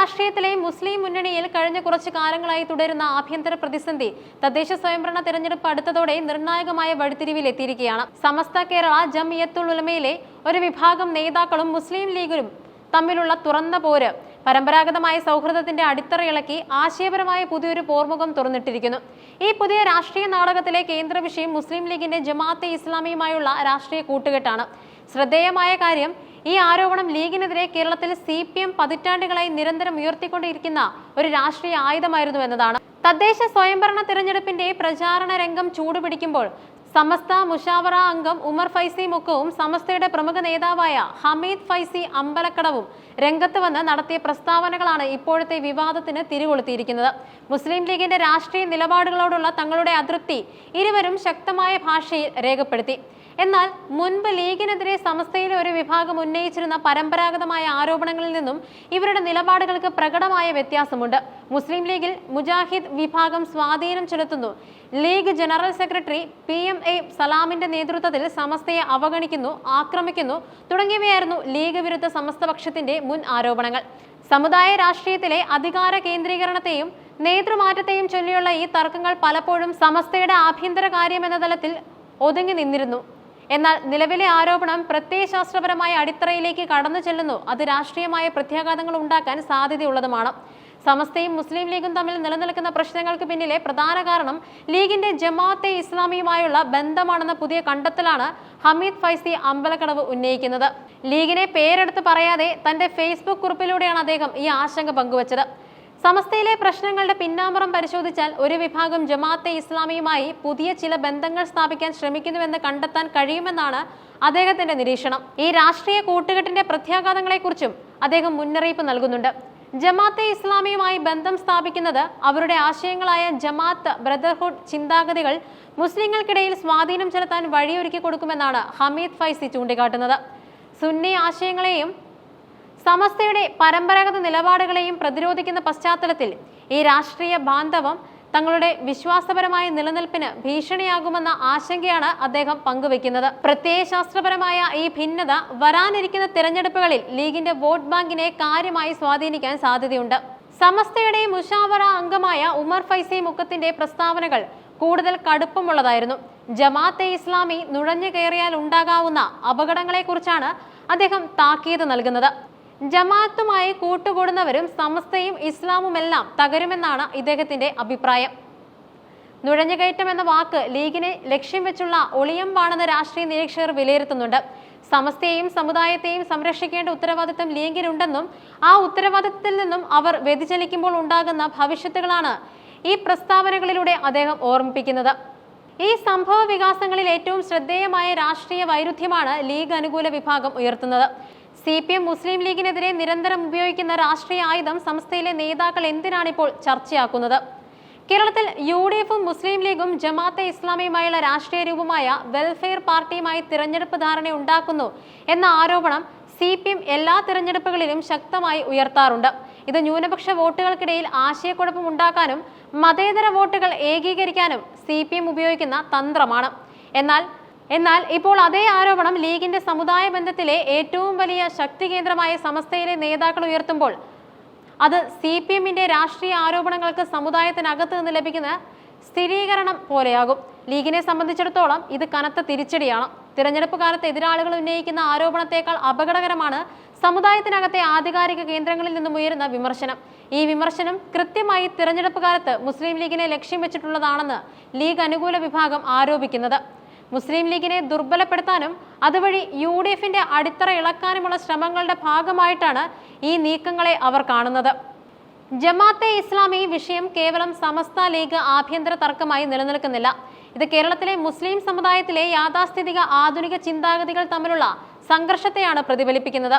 രാഷ്ട്രീയത്തിലെ മുസ്ലിം മുന്നണിയിൽ കഴിഞ്ഞ കുറച്ച് കാലങ്ങളായി തുടരുന്ന ആഭ്യന്തര പ്രതിസന്ധി തദ്ദേശ സ്വയംഭരണ തെരഞ്ഞെടുപ്പ് അടുത്തതോടെ നിർണായകമായ വഴിത്തിരിവിലെത്തിയിരിക്കുകയാണ്. സമസ്ത കേരള ജംഇയത്തുൽ ഉലമയിലെ ഒരു വിഭാഗം നേതാക്കളും മുസ്ലിം ലീഗും തമ്മിലുള്ള തുറന്ന പോര് പരമ്പരാഗതമായ സൗഹൃദത്തിന്റെ അടിത്തറയിളക്കി ആശയപരമായ പുതിയൊരു പോർമുഖം തുറന്നിട്ടിരിക്കുന്നു. ഈ പുതിയ രാഷ്ട്രീയ നാടകത്തിലെ കേന്ദ്ര വിഷയം മുസ്ലിം ലീഗിന്റെ ജമാഅത്തെ ഇസ്ലാമിയുമായുള്ള രാഷ്ട്രീയ കൂട്ടുകെട്ടാണ്. ശ്രദ്ധേയമായ കാര്യം ഈ ആരോപണം ലീഗിനെതിരെ കേരളത്തിൽ സി പി എം പതിറ്റാണ്ടുകളായി നിരന്തരം ഉയർത്തിക്കൊണ്ടിരിക്കുന്ന ഒരു രാഷ്ട്രീയ ആയുധമായിരുന്നു എന്നതാണ്. തദ്ദേശ സ്വയംഭരണ തിരഞ്ഞെടുപ്പിന്റെ പ്രചാരണ രംഗം ചൂടുപിടിക്കുമ്പോൾ സമസ്ത മുഷാവറ അംഗം ഉമർ ഫൈസി മുക്കവും സമസ്തയുടെ പ്രമുഖ നേതാവായ ഹമീദ് ഫൈസി അമ്പലക്കടവും രംഗത്ത് വന്ന് നടത്തിയ പ്രസ്താവനകളാണ് ഇപ്പോഴത്തെ വിവാദത്തിന് തിരികൊളുത്തിയിരിക്കുന്നത്. മുസ്ലിം ലീഗിന്റെ രാഷ്ട്രീയ നിലപാടുകളോടുള്ള തങ്ങളുടെ അതൃപ്തി ഇരുവരും ശക്തമായ ഭാഷയിൽ രേഖപ്പെടുത്തി. എന്നാൽ മുൻപ് ലീഗിനെതിരെ സമസ്തയിലെ ഒരു വിഭാഗം ഉന്നയിച്ചിരുന്ന പരമ്പരാഗതമായ ആരോപണങ്ങളിൽ നിന്നും ഇവരുടെ നിലപാടുകൾക്ക് പ്രകടമായ വ്യത്യാസമുണ്ട്. മുസ്ലിം ലീഗിൽ മുജാഹിദ് വിഭാഗം സ്വാധീനം ചെലുത്തുന്നു. League general secretary P M A സലാമിന്റെ നേതൃത്വത്തിൽ സമസ്തയെ അവഗണിക്കുന്നു ആക്രമിക്കുന്നു തുടങ്ങിയവയായിരുന്നു ലീഗ് വിരുദ്ധ സമസ്തപക്ഷത്തിന്റെ മുൻ ആരോപണങ്ങൾ. സമുദായ രാഷ്ട്രീയത്തിലെ അധികാര കേന്ദ്രീകരണത്തെയും നേതൃമാറ്റത്തെയും ചൊല്ലിയുള്ള ഈ തർക്കങ്ങൾ പലപ്പോഴും സമസ്തയുടെ ആഭ്യന്തര കാര്യമെന്ന തലത്തിൽ ഒതുങ്ങി നിന്നിരുന്നു. എന്നാൽ നിലവിലെ ആരോപണം പ്രത്യയശാസ്ത്രപരമായ അടിത്തറയിലേക്ക് കടന്നു ചെല്ലുന്നു. അത് രാഷ്ട്രീയമായ പ്രത്യാഘാതങ്ങൾ ഉണ്ടാക്കാൻ സാധ്യതയുള്ളതുമാണ്. സമസ്തയും മുസ്ലിം ലീഗും തമ്മിൽ നിലനിൽക്കുന്ന പ്രശ്നങ്ങൾക്ക് പിന്നിലെ പ്രധാന കാരണം ലീഗിന്റെ ജമാഅത്തെ ഇസ്ലാമിയുമായുള്ള ബന്ധമാണെന്ന പുതിയ കണ്ടെത്തലാണ് ഹമീദ് ഫൈസി അമ്പലക്കടവ് ഉന്നയിക്കുന്നത്. ലീഗിനെ പേരെടുത്ത് പറയാതെ തന്റെ ഫേസ്ബുക്ക് കുറിപ്പിലൂടെയാണ് അദ്ദേഹം ഈ ആശങ്ക പങ്കുവച്ചത്. സമസ്തയിലെ പ്രശ്നങ്ങളുടെ പിന്നാമ്പുറം പരിശോധിച്ചാൽ ഒരു വിഭാഗം ജമാഅത്തെ ഇസ്ലാമിയുമായി പുതിയ ചില ബന്ധങ്ങൾ സ്ഥാപിക്കാൻ ശ്രമിക്കുന്നുവെന്ന് കണ്ടെത്താൻ കഴിയുമെന്നാണ് അദ്ദേഹത്തിന്റെ നിരീക്ഷണം. ഈ രാഷ്ട്രീയ കൂട്ടുകെട്ടിന്റെ പ്രത്യാഘാതങ്ങളെക്കുറിച്ചും അദ്ദേഹം മുന്നറിയിപ്പ് നൽകുന്നുണ്ട്. ജമാഅത്തെ ഇസ്ലാമിയുമായി ബന്ധം സ്ഥാപിക്കുന്നത് അവരുടെ ആശയങ്ങളായ ജമാഅത്ത് ബ്രദർഹുഡ് ചിന്താഗതികൾ മുസ്ലിങ്ങൾക്കിടയിൽ സ്വാധീനം ചെലുത്താൻ വഴിയൊരുക്കി കൊടുക്കുമെന്നാണ് ഹമീദ് ഫൈസി ചൂണ്ടിക്കാട്ടുന്നത്. സുന്നി ആശയങ്ങളെയും സമസ്തയുടെ പരമ്പരാഗത നിലപാടുകളെയും പ്രതിരോധിക്കുന്ന പശ്ചാത്തലത്തിൽ ഈ രാഷ്ട്രീയ ബാന്ധവം തങ്ങളുടെ വിശ്വാസപരമായ നിലനിൽപ്പിന് ഭീഷണിയാകുമെന്ന ആശങ്കയാണ് അദ്ദേഹം പങ്കുവെക്കുന്നത് പ്രത്യയശാസ്ത്രപരമായ ഈ ഭിന്നത വരാനിരിക്കുന്ന തിരഞ്ഞെടുപ്പുകളിൽ ലീഗിന്റെ വോട്ട് ബാങ്കിനെ കാര്യമായി സ്വാധീനിക്കാൻ സാധ്യതയുണ്ട്. സമസ്തയുടെ മുഷാവറ അംഗമായ ഉമർ ഫൈസി മുക്കത്തിന്റെ പ്രസ്താവനകൾ കൂടുതൽ കടുപ്പമുള്ളതായിരുന്നു. ജമാഅത്തെ ഇസ്ലാമി നുഴഞ്ഞു കയറിയാൽ ഉണ്ടാകാവുന്ന അപകടങ്ങളെക്കുറിച്ചാണ് അദ്ദേഹം താക്കീത് നൽകുന്നത്. ജമാഅത്തുമായി കൂട്ടുകൂടുന്നവരും സമസ്തയും ഇസ്ലാമുമെല്ലാം തകരുമെന്നാണ് ഇദ്ദേഹത്തിന്റെ അഭിപ്രായം. നുഴഞ്ഞുകയറ്റം എന്ന വാക്ക് ലീഗിനെ ലക്ഷ്യം വെച്ചുള്ള ഒളിയം ഒളിയമ്പാണെന്ന് രാഷ്ട്രീയ നിരീക്ഷകർ വിലയിരുത്തുന്നുണ്ട്. സമസ്തയെയും സമുദായത്തെയും സംരക്ഷിക്കേണ്ട ഉത്തരവാദിത്തം ലീഗിനുണ്ടെന്നും ആ ഉത്തരവാദിത്തത്തിൽ നിന്നും അവർ വ്യതിചലിക്കുമ്പോൾ ഉണ്ടാകുന്ന ഭവിഷ്യത്തുകളാണ് ഈ പ്രസ്താവനകളിലൂടെ അദ്ദേഹം ഓർമ്മിപ്പിക്കുന്നത്. ഈ സംഭവ വികാസങ്ങളിൽ ഏറ്റവും ശ്രദ്ധേയമായ രാഷ്ട്രീയ വൈരുദ്ധ്യമാണ് ലീഗ് അനുകൂല വിഭാഗം ഉയർത്തുന്നത്. സി പി എം മുസ്ലിം ലീഗിനെതിരെ നിരന്തരം ഉപയോഗിക്കുന്ന രാഷ്ട്രീയ ആയുധം സംസ്ഥയിലെ നേതാക്കൾ എന്തിനാണിപ്പോൾ ചർച്ചയാക്കുന്നത്? കേരളത്തിൽ യു ഡി എഫും മുസ്ലിം ലീഗും ജമാഅത്തെ ഇസ്ലാമിയുമായുള്ള രാഷ്ട്രീയ രൂപമായ വെൽഫെയർ പാർട്ടിയുമായി തിരഞ്ഞെടുപ്പ് ധാരണ ഉണ്ടാക്കുന്നു എന്ന ആരോപണം സി പി എം എല്ലാ തിരഞ്ഞെടുപ്പുകളിലും ശക്തമായി ഉയർത്താറുണ്ട്. ഇത് ന്യൂനപക്ഷ വോട്ടുകൾക്കിടയിൽ ആശയക്കുഴപ്പം ഉണ്ടാക്കാനും മതേതര വോട്ടുകൾ ഏകീകരിക്കാനും സി ഉപയോഗിക്കുന്ന തന്ത്രമാണ്. എന്നാൽ എന്നാൽ ഇപ്പോൾ അതേ ആരോപണം ലീഗിന്റെ സമുദായ ബന്ധത്തിലെ ഏറ്റവും വലിയ ശക്തി കേന്ദ്രമായ സമസ്തയിലെ നേതാക്കൾ ഉയർത്തുമ്പോൾ അത് സി പി എമ്മിന്റെ രാഷ്ട്രീയ ആരോപണങ്ങൾക്ക് സമുദായത്തിനകത്ത് നിന്ന് ലഭിക്കുന്ന സ്ഥിരീകരണം പോലെയാകും. ലീഗിനെ സംബന്ധിച്ചിടത്തോളം ഇത് കനത്ത തിരിച്ചടിയാണ്. തിരഞ്ഞെടുപ്പ് കാലത്ത് എതിരാളികൾ ഉന്നയിക്കുന്ന ആരോപണത്തേക്കാൾ അപകടകരമാണ് സമുദായത്തിനകത്തെ ആധികാരിക കേന്ദ്രങ്ങളിൽ നിന്നും ഉയരുന്ന വിമർശനം. ഈ വിമർശനം കൃത്യമായി തിരഞ്ഞെടുപ്പ് കാലത്ത് മുസ്ലിം ലീഗിനെ ലക്ഷ്യം വെച്ചിട്ടുള്ളതാണെന്ന് ലീഗ് അനുകൂല വിഭാഗം ആരോപിക്കുന്നത്. മുസ്ലിം ലീഗിനെ ദുർബലപ്പെടുത്താനും അതുവഴി യു ഡി എഫിന്റെ അടിത്തറ ഇളക്കാനുമുള്ള ശ്രമങ്ങളുടെ ഭാഗമായിട്ടാണ് ഈ നീക്കങ്ങളെ അവർ കാണുന്നത്. ജമാഅത്തെ ഇസ്ലാമി വിഷയം കേവലം സമസ്ത ലീഗ് ആഭ്യന്തര തർക്കമായി നിലനിൽക്കുന്നില്ല. ഇത് കേരളത്തിലെ മുസ്ലിം സമുദായത്തിലെ യാഥാസ്ഥിതിക ആധുനിക ചിന്താഗതികൾ തമ്മിലുള്ള സംഘർഷത്തെയാണ് പ്രതിഫലിപ്പിക്കുന്നത്.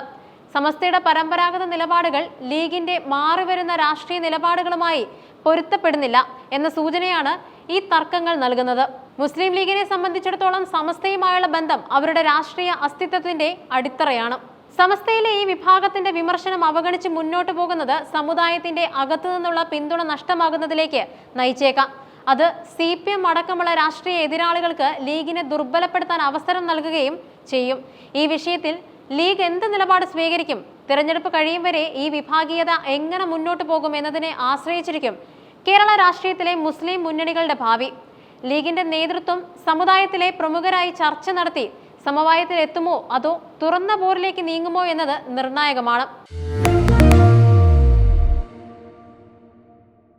സമസ്തയുടെ പരമ്പരാഗത നിലപാടുകൾ ലീഗിന്റെ മാറിവരുന്ന രാഷ്ട്രീയ നിലപാടുകളുമായി പൊരുത്തപ്പെടുന്നില്ല എന്ന സൂചനയാണ് ഈ തർക്കങ്ങൾ നൽകുന്നത്. മുസ്ലിം ലീഗിനെ സംബന്ധിച്ചിടത്തോളം സമസ്തയുമായുള്ള ബന്ധം അവരുടെ രാഷ്ട്രീയ അസ്തിത്വത്തിന്റെ അടിത്തറയാണ്. സമസ്തയിലെ ഈ വിഭാഗത്തിന്റെ വിമർശനം അവഗണിച്ച് മുന്നോട്ടു പോകുന്നത് സമുദായത്തിന്റെ അകത്തു നിന്നുള്ള പിന്തുണ നഷ്ടമാകുന്നതിലേക്ക് നയിച്ചേക്കാം. അത് സി പി എം അടക്കമുള്ള രാഷ്ട്രീയ എതിരാളികൾക്ക് ലീഗിനെ ദുർബലപ്പെടുത്താൻ അവസരം നൽകുകയും ചെയ്യും. ഈ വിഷയത്തിൽ ലീഗ് എന്ത് നിലപാട് സ്വീകരിക്കും തിരഞ്ഞെടുപ്പ് കഴിയും വരെ ഈ വിഭാഗീയത എങ്ങനെ മുന്നോട്ട് പോകും എന്നതിനെ ആശ്രയിച്ചിരിക്കും കേരള രാഷ്ട്രീയത്തിലെ മുസ്ലിം മുന്നണികളുടെ ഭാവി. ലീഗിന്റെ നേതൃത്വം സമുദായത്തിലെ പ്രമുഖരായി ചർച്ച നടത്തി സമവായത്തിൽ എത്തുമോ അതോ തുറന്ന പോരിലേക്ക് നീങ്ങുമോ എന്നത് നിർണായകമാണ്